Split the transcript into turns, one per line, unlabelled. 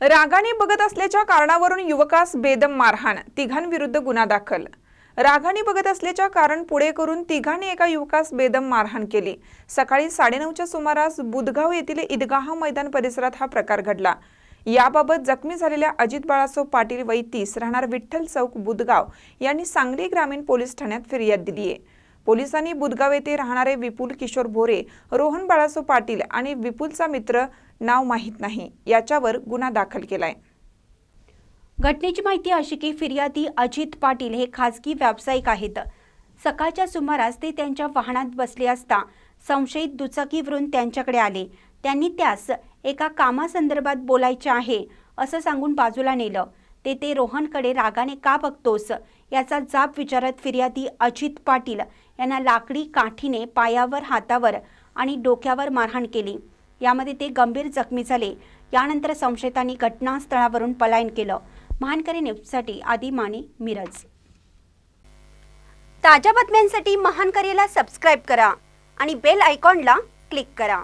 रागाने बघत असल्याच्या कारणावरून युवकास बेदम मारहाण तिघांविरुद्ध गुन्हा दाखल. रागाने बघत असल्याच्या कारण पुढे करून तिघांनी एका युवकास बेदम मारहाण केली. सकाळी साडेनऊच्या सुमारास बुधगाव येथील ईदगाह मैदान परिसरात हा प्रकार घडला. याबाबत जखमी झालेल्या अजित बाळासो पाटील वैतीस राहणार विठ्ठल चौक बुधगाव यांनी सांगली ग्रामीण पोलीस ठाण्यात फिर्याद दिली आहे पोलिसांनी बुधगाव येथे राहणारे विपुल किशोर भोरे रोहन बाळासो पाटील आणि विपुलचा मित्र नाव माहीत नाही याच्यावर गुन्हा दाखल केलाय.
घटनेची माहिती अशी की फिर्यादी अजित पाटील हे खासगी व्यावसायिक आहेत. सकाळच्या सुमारास ते त्यांच्या वाहनात बसले असता संशयित दुचाकीवरून त्यांच्याकडे आले. त्यांनी त्यास एका कामासंदर्भात बोलायचे आहे असं सांगून बाजूला नेलं. ते ते रोहनकडे रागाने का बघतोस? याचा जाब विचारत फिर्यादी अजित पाटील यांना लाकडी काठीने पायावर हातावर आणि डोक्यावर मारहाण केली. यामध्ये ते गंभीर जखमी झाले. यानंतर संशयितांनी घटनास्थळावरून पलायन केलं. महानकरी न्यूजसाठी आदी माने मिरज. ताज्या बातम्यांसाठी महानकरीला सबस्क्राईब करा आणि बेल आयकॉनला क्लिक करा.